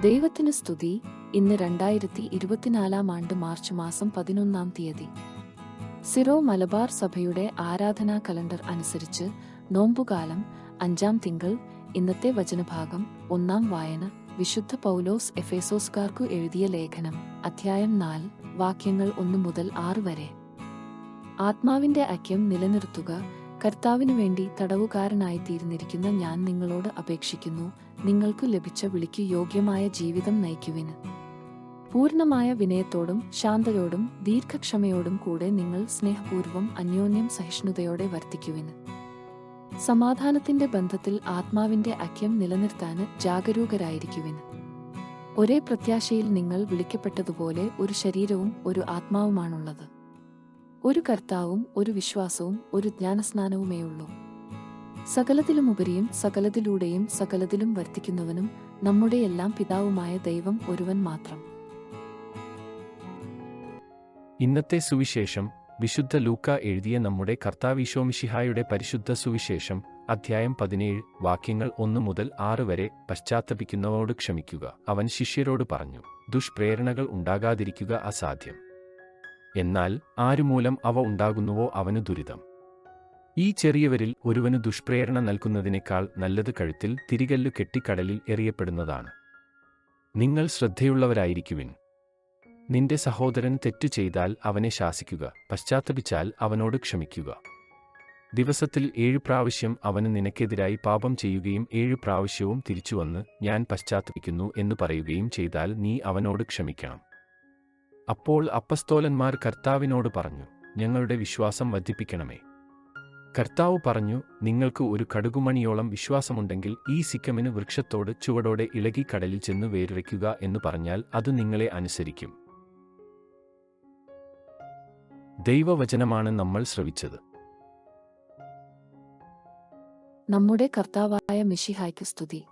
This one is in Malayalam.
ദൈവത്തിന് സ്തുതി. ഇന്ന് രണ്ടായിരത്തി ഇരുപത്തിനാലാം ആണ്ട് മാർച്ച് മാസം പതിനൊന്നാം തീയതി. സിറോ മലബാർ സഭയുടെ ആരാധനാ കലണ്ടർ അനുസരിച്ച് നോമ്പുകാലം അഞ്ചാം തിങ്കൾ ഇന്നത്തെ വചനഭാഗം ഒന്നാം വായന വിശുദ്ധ പൗലോസ് എഫേസോസ്കാർക്കു എഴുതിയ ലേഖനം അധ്യായം നാല് വാക്യങ്ങൾ ഒന്നു മുതൽ ആറ് വരെ. ആത്മാവിന്റെ ഐക്യം നിലനിർത്തുക കർത്താവിനു വേണ്ടി തടവുകാരനായിത്തീരുന്നിരിക്കുന്ന ഞാൻ നിങ്ങളോട് അപേക്ഷിക്കുന്നു നിങ്ങൾക്കു ലഭിച്ച വിളിക്ക് യോഗ്യമായ ജീവിതം നയിക്കുവിന്. പൂർണമായ വിനയത്തോടും ശാന്തയോടും ദീർഘക്ഷമയോടും കൂടെ നിങ്ങൾ സ്നേഹപൂർവം അന്യോന്യം സഹിഷ്ണുതയോടെ വർത്തിക്കുവിന്. സമാധാനത്തിന്റെ ബന്ധത്തിൽ ആത്മാവിന്റെ അക്യം നിലനിർത്താൻ ജാഗരൂകരായിരിക്കുവിന്. ഒരേ പ്രത്യാശയിൽ നിങ്ങൾ വിളിക്കപ്പെട്ടതുപോലെ ഒരു ശരീരവും ഒരു ആത്മാവുമാണുള്ളത്. ഒരു കർത്താവും ഒരു വിശ്വാസവും ഒരു ജ്ഞാനസ്നാനവുമേയുള്ളൂ. സകലത്തിലുമുപരിയും സകലത്തിലൂടെയും സകലത്തിലും വർത്തിക്കുന്നവനും നമ്മുടെ എല്ലാം പിതാവുമായ ദൈവം ഒരുവൻ മാത്രം. ഇന്നത്തെ സുവിശേഷം വിശുദ്ധ ലൂക്ക എഴുതിയ നമ്മുടെ കർത്താവിശോമിഷിഹായുടെ പരിശുദ്ധ സുവിശേഷം അധ്യായം പതിനേഴ് വാക്യങ്ങൾ ഒന്നു മുതൽ ആറ് വരെ പശ്ചാത്തപിക്കുന്നവരോട് ക്ഷമിക്കുക. അവൻ ശിഷ്യരോട് പറഞ്ഞു ദുഷ്പ്രേരണകൾ ഉണ്ടാകാതിരിക്കുക അസാധ്യം. എന്നാൽ ആരുമൂലം അവ ഉണ്ടാകുന്നുവോ അവന് ദുരിതം. ഈ ചെറിയവരിൽ ഒരുവന് ദുഷ്പ്രേരണ നൽകുന്നതിനേക്കാൾ നല്ലത് കഴുത്തിൽ തിരികല്ലു കെട്ടിക്കടലിൽ എറിയപ്പെടുന്നതാണ്. നിങ്ങൾ ശ്രദ്ധയുള്ളവരായിരിക്കുവിൻ. നിന്റെ സഹോദരൻ തെറ്റു ചെയ്താൽ അവനെ ശാസിക്കുക പശ്ചാത്തപിച്ചാൽ അവനോട് ക്ഷമിക്കുക. ദിവസത്തിൽ ഏഴു പ്രാവശ്യം അവന് നിനക്കെതിരായി പാപം ചെയ്യുകയും ഏഴു പ്രാവശ്യവും തിരിച്ചുവന്ന് ഞാൻ പശ്ചാത്തപിക്കുന്നു എന്ന് പറയുകയും ചെയ്താൽ നീ അവനോട് ക്ഷമിക്കണം. അപ്പോൾ അപ്പസ്തോലന്മാർ കർത്താവിനോട് പറഞ്ഞു ഞങ്ങളുടെ വിശ്വാസം വർദ്ധിപ്പിക്കണമേ. കർത്താവ് പറഞ്ഞു നിങ്ങൾക്ക് ഒരു കടുകുമണിയോളം വിശ്വാസമുണ്ടെങ്കിൽ ഈ സിക്കമിന് വൃക്ഷത്തോട് ചുവടോടെ ഇളകി കടലിൽ ചെന്ന് വേരുവയ്ക്കുക എന്ന് പറഞ്ഞാൽ അത് നിങ്ങളെ അനുസരിക്കും. ദൈവവചനമാണ് നമ്മൾ ശ്രവിച്ചത്. നമ്മുടെ കർത്താവായ മിഷിഹായ്ക്ക് സ്തുതി.